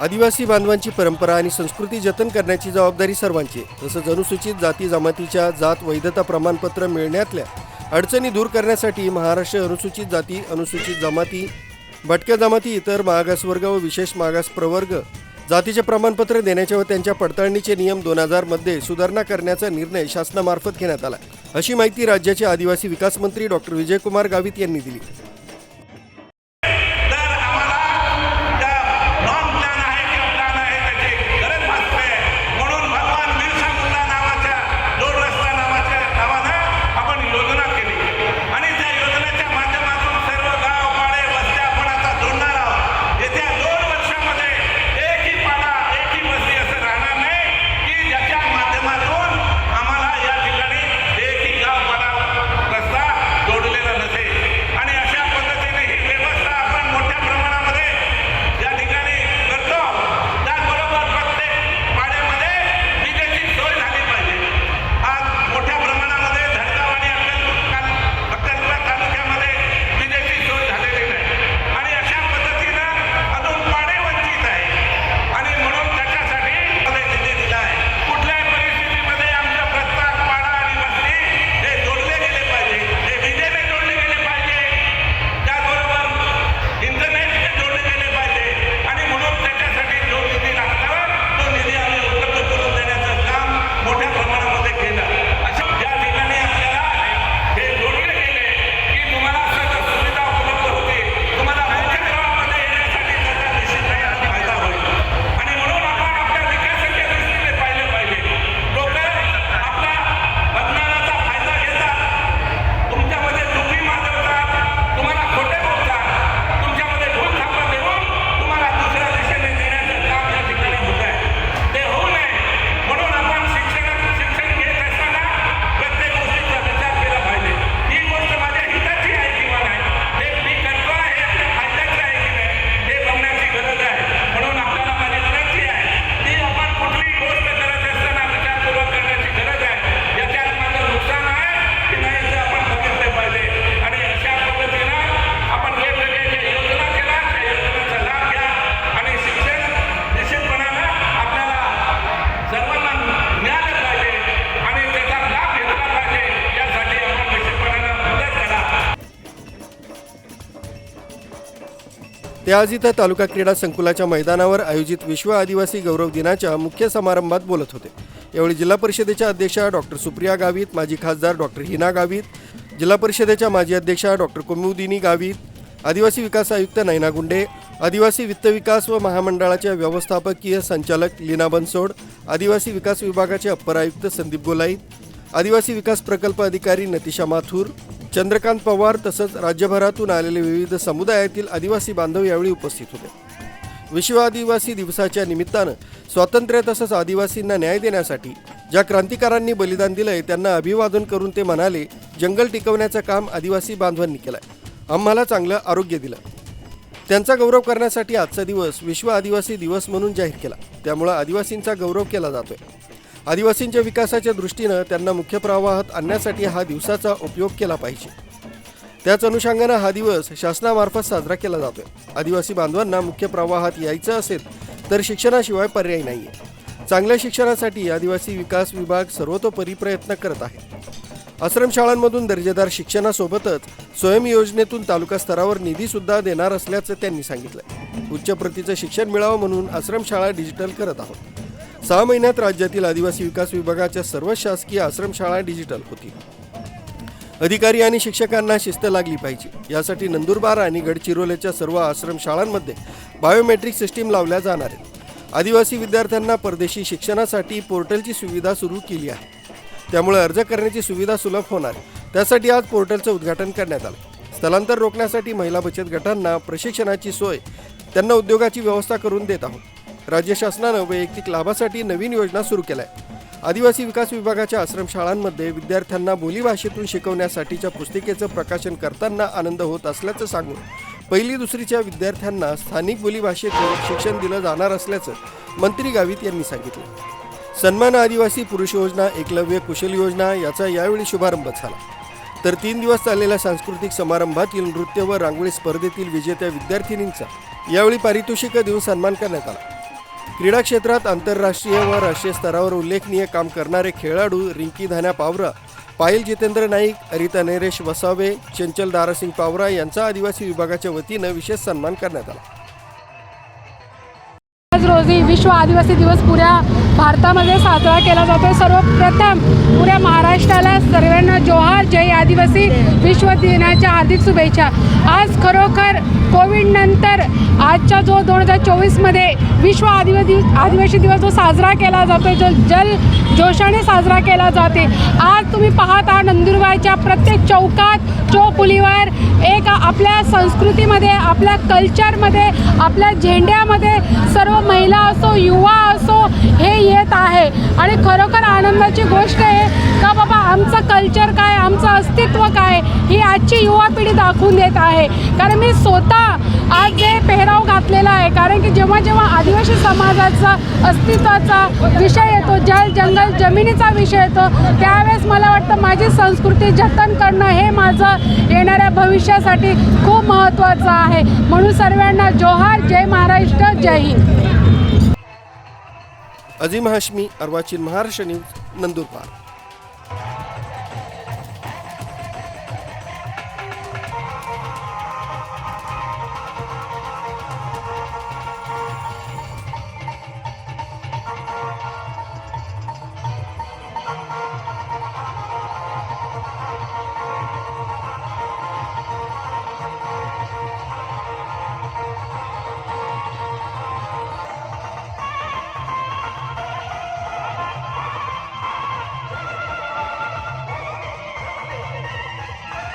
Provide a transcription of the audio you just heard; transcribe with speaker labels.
Speaker 1: आदिवासी बांधवांची परंपरा आणि संस्कृती जतन करण्याची जबाबदारी सर्वांची. तसंच अनुसूचित जाती जमातीच्या जात वैधता प्रमाणपत्र मिळण्यातल्या अडचणी दूर करण्यासाठी महाराष्ट्र अनुसूचित जाती अनुसूचित जमाती भटक्या जमाती इतर मागासवर्ग व विशेष मागास प्रवर्ग जातीचे प्रमाणपत्र देण्याचे व त्यांच्या पडताळणीचे नियम दोन हजारमध्ये सुधारणा करण्याचा निर्णय शासनामार्फत घेण्यात आला. अशी माहिती राज्याचे आदिवासी विकास मंत्री डॉक्टर विजयकुमार गावित यांनी दिली.
Speaker 2: ते
Speaker 1: आज इथं तालुका क्रीडा संकुलाच्या मैदानावर आयोजित विश्व आदिवासी गौरव दिनाच्या मुख्य समारंभात बोलत होते. यावेळी जिल्हा परिषदेच्या अध्यक्षा डॉक्टर सुप्रिया गावित माजी खासदार डॉक्टर हिना गावित जिल्हा परिषदेच्या माजी अध्यक्षा डॉक्टर कुमुदिनी गावित आदिवासी विकास आयुक्त नैना गुंडे आदिवासी वित्त विकास व महामंडळाच्या व्यवस्थापकीय संचालक लीना बनसोड आदिवासी विकास विभागाचे अप्पर आयुक्त संदीप गोलाईत आदिवासी विकास प्रकल्प अधिकारी नतिशा माथूर चंद्रकांत पवार तसंच राज्यभरातून आलेले विविध समुदायातील आदिवासी बांधव यावेळी उपस्थित होते. विश्व आदिवासी दिवसाच्या निमित्तानं स्वातंत्र्य तसंच आदिवासींना न्याय देण्यासाठी ज्या क्रांतिकारांनी बलिदान दिलंय त्यांना अभिवादन करून ते म्हणाले जंगल टिकवण्याचं काम आदिवासी बांधवांनी केलंय. आम्हाला चांगलं आरोग्य दिलं. त्यांचा गौरव करण्यासाठी आजचा दिवस विश्व आदिवासी दिवस म्हणून जाहीर केला. त्यामुळं आदिवासींचा गौरव केला जातोय. आदिवासींच्या विकासाच्या दृष्टीनं त्यांना मुख्य प्रवाहात आणण्यासाठी हा दिवसाचा उपयोग केला पाहिजे. त्याच अनुषंगानं हा दिवस शासनामार्फत साजरा केला जातोय. आदिवासी बांधवांना मुख्य प्रवाहात यायचं असेल तर शिक्षणाशिवाय पर्याय नाहीये. चांगल्या शिक्षणासाठी आदिवासी विकास विभाग सर्वतोपरी प्रयत्न करत आहे. आश्रमशाळांमधून दर्जेदार शिक्षणासोबतच स्वयं योजनेतून तालुका स्तरावर निधी सुद्धा देणार असल्याचं त्यांनी सांगितलं उच्च प्रतीचं शिक्षण मिळावं म्हणून आश्रमशाळा डिजिटल करत आहोत. सहा महिन्यात राज्यातील आदिवासी विकास विभागाच्या सर्व शासकीय आश्रमशाळा डिजिटल होतील. अधिकारी आणि शिक्षकांना शिस्त लागली पाहिजे. यासाठी नंदुरबार आणि गडचिरोलीच्या सर्व आश्रमशाळांमध्ये बायोमेट्रिक सिस्टीम लावल्या जाणार आहेत. आदिवासी विद्यार्थ्यांना परदेशी शिक्षणासाठी पोर्टलची सुविधा सुरू केली आहे. त्यामुळे अर्ज करण्याची सुविधा सुलभ होणार त्यासाठी आज पोर्टलचं उद्घाटन करण्यात आलं. स्थलांतर रोखण्यासाठी महिला बचत गटांना प्रशिक्षणाची सोय त्यांना उद्योगाची व्यवस्था करून देत आहोत. राज्य शासनानं वैयक्तिक लाभासाठी नवीन योजना सुरू केल्या आदिवासी विकास विभागाच्या आश्रमशाळांमध्ये विद्यार्थ्यांना बोलीभाषेतून शिकवण्यासाठीच्या पुस्तिकेचं प्रकाशन करताना आनंद होत असल्याचं सांगून पहिली दुसरीच्या विद्यार्थ्यांना स्थानिक बोलीभाषेतून शिक्षण दिलं जाणार असल्याचं मंत्री गावित यांनी सांगितलं. सन्मान आदिवासी पुरुष योजना एकलव्य कुशल योजना याचा यावेळी शुभारंभ झाला. तर तीन दिवस चाललेल्या सांस्कृतिक समारंभातील नृत्य व रांगोळी स्पर्धेतील विजेत्या विद्यार्थिनींचा यावेळी पारितोषिकं देऊन सन्मान करण्यात आला. क्रीडा क्षेत्रात आंतरराष्ट्रीय व राष्ट्रीय स्तरावर उल्लेखनीय काम करणारे खेळाडू रिंकी धान्या पावरा पायल जितेंद्र नाईक अरिता नरेश वसावे चंचल दारासिंग पावरा यांचा आदिवासी विभागाच्या वतीनं विशेष सन्मान करण्यात आला.
Speaker 3: आज रोजी विश्व आदिवासी दिवस पुऱ्या भारतामध्ये साजरा केला जातो सर्वप्रथम पुऱ्या महाराष्ट्राला सर्वांना जो आदिवासी विश्व दिनाच्या हार्दिक शुभेच्छा. आज खरोखर कोविड नंतर आजच्या जो दोन हजार चोवीसमध्ये विश्व आदिवासी आदिवासी दिवस जो साजरा केला जातो जो जल जोशाने साजरा केला जाते आज तुम्ही पाहत आहात नंदुरबारच्या प्रत्येक चौकात चौपुलीवर एक आपल्या संस्कृतीमध्ये आपल्या कल्चरमध्ये आपल्या झेंड्यामध्ये सर्व महिला असो युवा असो हे येत आहे. आणि खरोखर आनंदाची गोष्ट आहे का बाबा आमचं कल्चर काय अस्तित्व काय ही आजची युवा पिढी दाखवून देत आहे. कारण मी स्वतः आज जे पेहराव घातलेला आहे. कारण की जेव्हा जेव्हा आदिवासी समाजाचा अस्तित्वाचा विषय येतो जल जंगल जमिनीचा विषय येतो त्यावेळेस मला वाटतं माझी संस्कृती जतन करणं हे माझं येणाऱ्या भविष्यासाठी खूप महत्त्वाचं आहे. म्हणून सर्वांना जोहार जय महाराष्ट्र जय हिंद.
Speaker 1: अजिम हाशमी अर्वाचीन महाराष्ट्र न्यूज नंदुरबार.